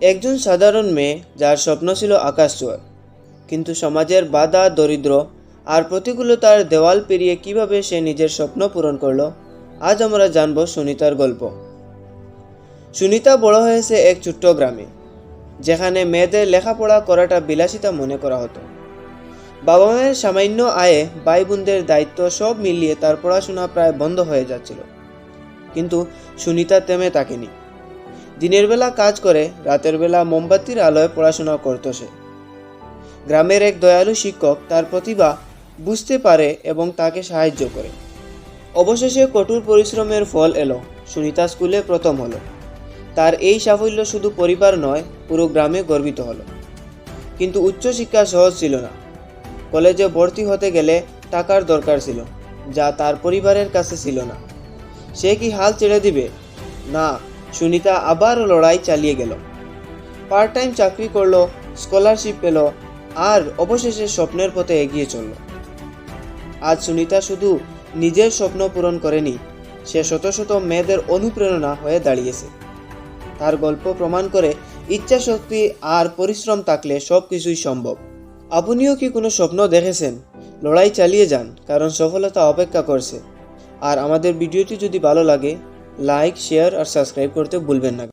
একজন সাধারণ মেয়ে যার স্বপ্ন ছিল আকাশ ছোঁয়ার কিন্তু সমাজের বাধা, দরিদ্র আর প্রতিকূলতার দেওয়াল পেরিয়ে কীভাবে সে নিজের স্বপ্ন পূরণ করল, আজ আমরা জানব সুনিতার গল্প। সুনিতা বড় হয়েছে এক ছোট্ট গ্রামে, যেখানে মেয়েদের লেখাপড়া করাটা বিলাসিতা মনে করা হতো। বাবা মায়ের সামান্য আয়ে ভাই বোনদের দায়িত্ব সব মিলিয়ে তার পড়াশোনা প্রায় বন্ধ হয়ে যাচ্ছিল। কিন্তু সুনিতা তেমে তাকেনি। দিনের বেলা কাজ করে, রাতের বেলা মোমবাতির আলোয় পড়াশোনা করত সে। গ্রামের এক দয়ালু শিক্ষক তার প্রতিভা বুঝতে পারে এবং তাকে সাহায্য করে। অবশেষে কঠোর পরিশ্রমের ফল এলো, সুনিতা স্কুলে প্রথম হলো। তার এই সাফল্য শুধু পরিবার নয়, পুরো গ্রামে গর্বিত হলো। কিন্তু উচ্চশিক্ষা সহজ ছিল না। কলেজে ভর্তি হতে গেলে টাকার দরকার ছিল, যা তার পরিবারের কাছে ছিল না। সে কি হাল ছেড়ে দিবে? না সুনিতা আবার লড়াই চালিয়ে গেল। পার্ট টাইম চাকরি করল স্কলারশিপ পেল, আর অবশেষে স্বপ্নের পথে এগিয়ে চলল। আজ সুনিতা শুধু নিজের স্বপ্ন পূরণ করেনি, সে শত শত মেয়েদের অনুপ্রেরণা হয়ে দাঁড়িয়েছে। তার গল্প প্রমাণ করে ইচ্ছা শক্তি আর পরিশ্রম থাকলে সব কিছুই সম্ভব। আপনিও কি কোনো স্বপ্ন দেখেছেন? লড়াই চালিয়ে যান, কারণ সফলতা অপেক্ষা করছে। আর আমাদের ভিডিওটি যদি ভালো লাগে লাইক শেয়ার আর সাবস্ক্রাইব করতে ভুলবেন না